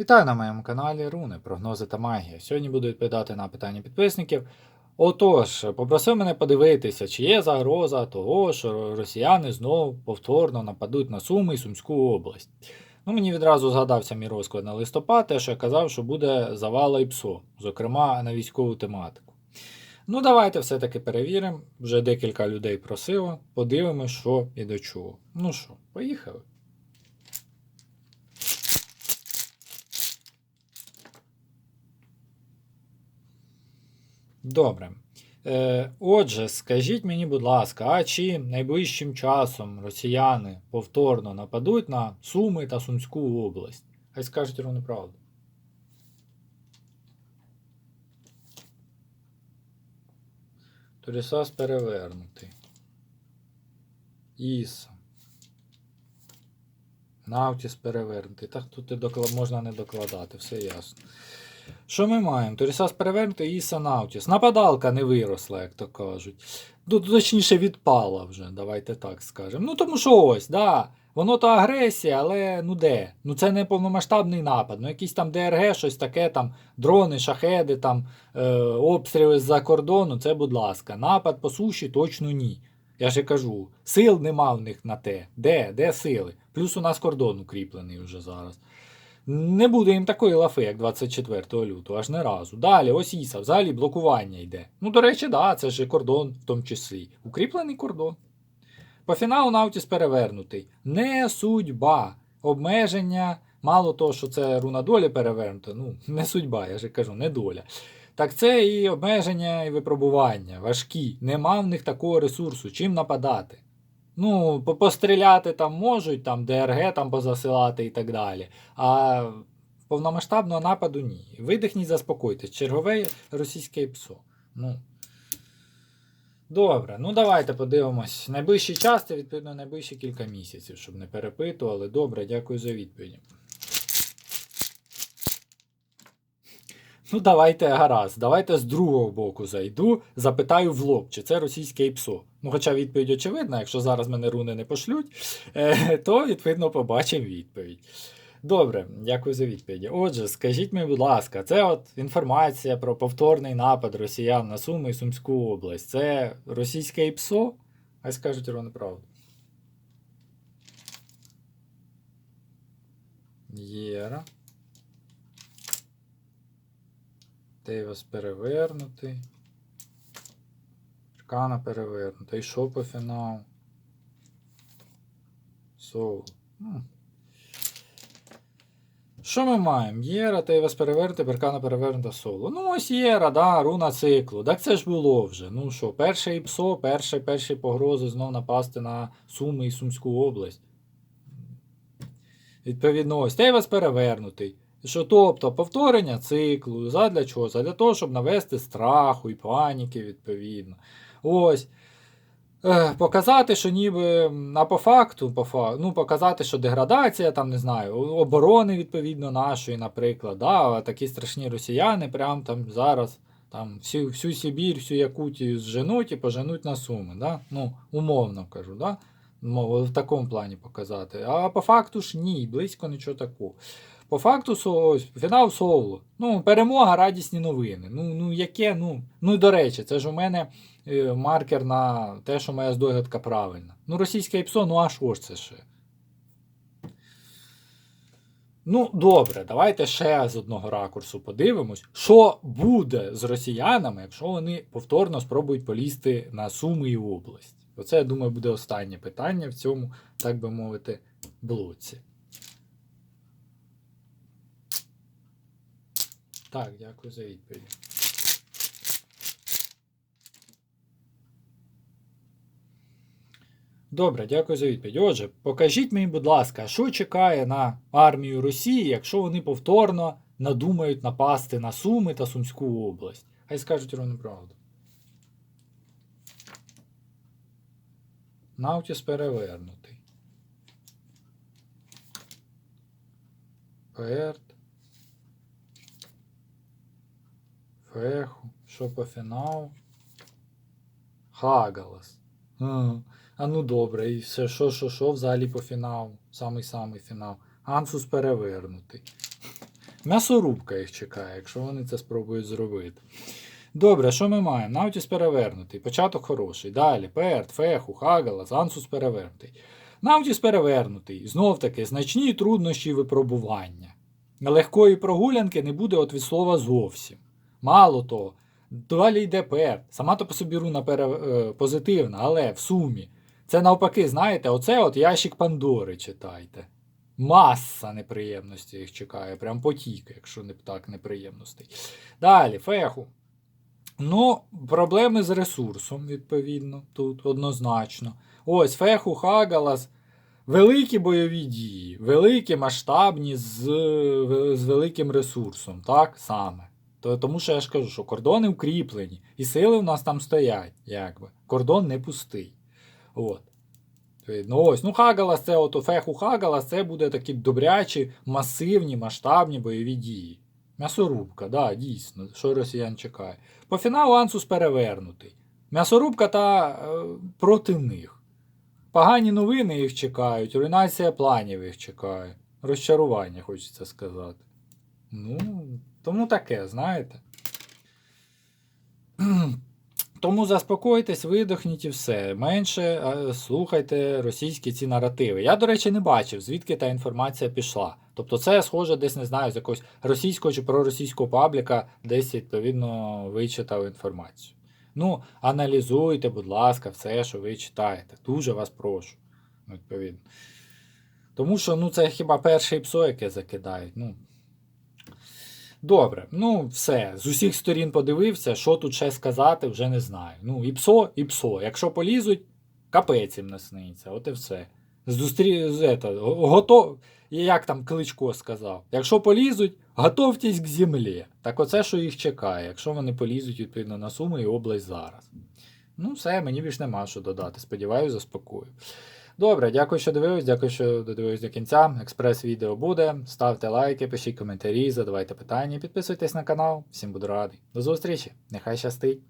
Вітаю на моєму каналі Руни, прогнози та магія. Сьогодні буду відповідати на питання підписників. Отож, попросив мене подивитися, чи є загроза того, що росіяни знову повторно нападуть на Суми і Сумську область. Ну, мені відразу згадався мій розклад на листопад, те, що я казав, що буде завала і ПСО, зокрема на військову тематику. Ну, давайте все-таки перевіримо. Вже декілька людей просило. Подивимось, що і до чого. Ну що, поїхали. Добре. Е, отже, скажіть мені, будь ласка, а чи найближчим часом росіяни повторно нападуть на Суми та Сумську область? Хай скажуть ровно правду. Торісас перевернутий. Іса. Навтіс перевернутий. Так тут і доклад... можна не докладати, все ясно. Що ми маємо? Торісас перевернутий Іса Наутіс. Нападалка не виросла, як то кажуть. Ну, Точніше, відпала вже, давайте так скажемо. Ну тому що ось, да. Воно то агресія, але ну де? Ну це не повномасштабний напад. Ну якийсь там ДРГ, щось таке, там дрони, шахеди, там е, обстріли з-за кордону, це будь ласка. Напад по суші точно ні. Я ж і кажу, сил нема в них на те. Де? Де сили? Плюс у нас кордон укріплений вже зараз. Не буде їм такої лафи, як 24 лютого, аж не разу. Далі, ось Іса, взагалі блокування йде. Ну, до речі, да, це ж кордон в тому числі. Укріплений кордон. По фіналу Наутіс перевернутий. Не судьба. Обмеження. Мало того, що це руна долі перевернута, ну, не судьба, я ж кажу, не доля. Так це і обмеження, і випробування важкі. Нема в них такого ресурсу, чим нападати. Ну, постріляти там можуть, там ДРГ там позасилати і так далі. А повномасштабного нападу ні. Видихніть, заспокойтесь. Чергове російське ПСО. Ну. Добре, ну давайте подивимось. Найближчий час це, відповідно, найближчі кілька місяців, щоб не перепитували. Добре, дякую за відповіді. Ну, давайте гаразд. Давайте з другого боку зайду, запитаю в лоб, чи це російське ІПСО. Ну, хоча відповідь очевидна, якщо зараз мене руни не пошлють, е, то відповідно побачимо відповідь. Добре, дякую за відповіді. Отже, скажіть мені, будь ласка, це от інформація про повторний напад росіян на Суми і Сумську область. Це російське ІПСО? Хай скажуть ровно правду. Єра. Тейвас перевернутий. Аркана перевернута. І що по фіналу? Соул. Що ми маємо? Єра, Тейвас перевернутий, Беркана перевернута соло. Ну, ось Єра, да, руна циклу. Так це ж було вже. Ну що, перше ІПСО, перші, перші погрози знов напасти на Суми і Сумську область. Відповідно, ось Тейвас перевернутий. Що, тобто, повторення циклу, задля чого? Задля того, щоб навести страху і паніки, відповідно. Ось. Е, Показати, що ніби, а по факту, по фа- ну, показати, що деградація, там, не знаю, оборони, відповідно, нашої, наприклад, да, такі страшні росіяни прям там зараз там, всю, всю Сибір, всю Якутію зженуть і поженуть на суми. Да? Ну, умовно кажу, да? В такому плані показати. А по факту ж ні, близько нічого такого. По факту со, фінал соло. Ну, перемога, радісні новини. Ну, ну яке, ну, ну і до речі, це ж у мене е, маркер на те, що моя здогадка правильна. Ну, російське ІПСО, ну а що ж це ще? Ну, добре, давайте ще з одного ракурсу подивимось, що буде з росіянами, якщо вони повторно спробують полізти на Суми і область. Оце, я думаю, буде останнє питання в цьому, так би мовити, блоці. Так, дякую за відповідь. Добре, дякую за відповідь. Отже, покажіть мені, будь ласка, що чекає на армію Росії, якщо вони повторно надумають напасти на Суми та Сумську область. Хай скажуть ровно правду. Наутіс перевернутий. Перт. Феху. Що по фіналу? Хагалас. А, а ну добре, і все, що, що, що взагалі по фіналу? Самий самий фінал. Ансус перевернутий. М'ясорубка їх чекає, якщо вони це спробують зробити. Добре, що ми маємо? Наутіс перевернутий, початок хороший. Далі, Перт, Феху, Хагалас, Ансус перевернутий. Наутіс перевернутий. Знов таки, значні труднощі випробування. Легкої прогулянки не буде от від слова зовсім. Мало того, далі йде Перт. Сама то по собі руна пере, е, позитивна, але в сумі. Це навпаки, знаєте, оце от ящик Пандори читайте. Маса неприємностей їх чекає, прям потік, якщо не так неприємностей. Далі, феху. Ну, проблеми з ресурсом, відповідно, тут однозначно. Ось феху, Хагалас. Великі бойові дії, великі, масштабні з, з великим ресурсом, так саме. То, тому що я ж кажу, що кордони укріплені, і сили в нас там стоять, якби. Кордон не пустий. От. Ну ось, ну Хагалас, це от феху Хагалас, це буде такі добрячі, масивні, масштабні бойові дії. М'ясорубка, да, дійсно, що росіян чекає. По фіналу Ансус перевернутий. М'ясорубка та е, проти них. Погані новини їх чекають, руйнація планів їх чекає. Розчарування, хочеться сказати. Ну, тому таке, знаєте. Тому заспокойтесь, видохніть і все. Менше слухайте російські ці наративи. Я, до речі, не бачив, звідки та інформація пішла. Тобто це схоже десь, не знаю, з якогось російського чи проросійського пабліка, десь відповідно вичитав інформацію. Ну, аналізуйте, будь ласка, все, що ви читаєте. Дуже вас прошу. Відповідно. Тому що ну, це хіба перше ПСО, яке закидають. Ну, Добре, ну все. З усіх сторін подивився, що тут ще сказати, вже не знаю. Ну, і псо, і псо. Якщо полізуть, капець їм насниться, от і все. Зустрі... з готов... Як там Кличко сказав, якщо полізуть, готовтесь к землі. Так оце, що їх чекає, якщо вони полізуть відповідно на Суми і область зараз. Ну, все, мені більш нема що додати. Сподіваюся, заспокою. Добре, дякую, що дивились, дякую, що додивились до кінця. Експрес-відео буде. Ставте лайки, пишіть коментарі, задавайте питання, підписуйтесь на канал. Всім буду радий. До зустрічі! Нехай щастить!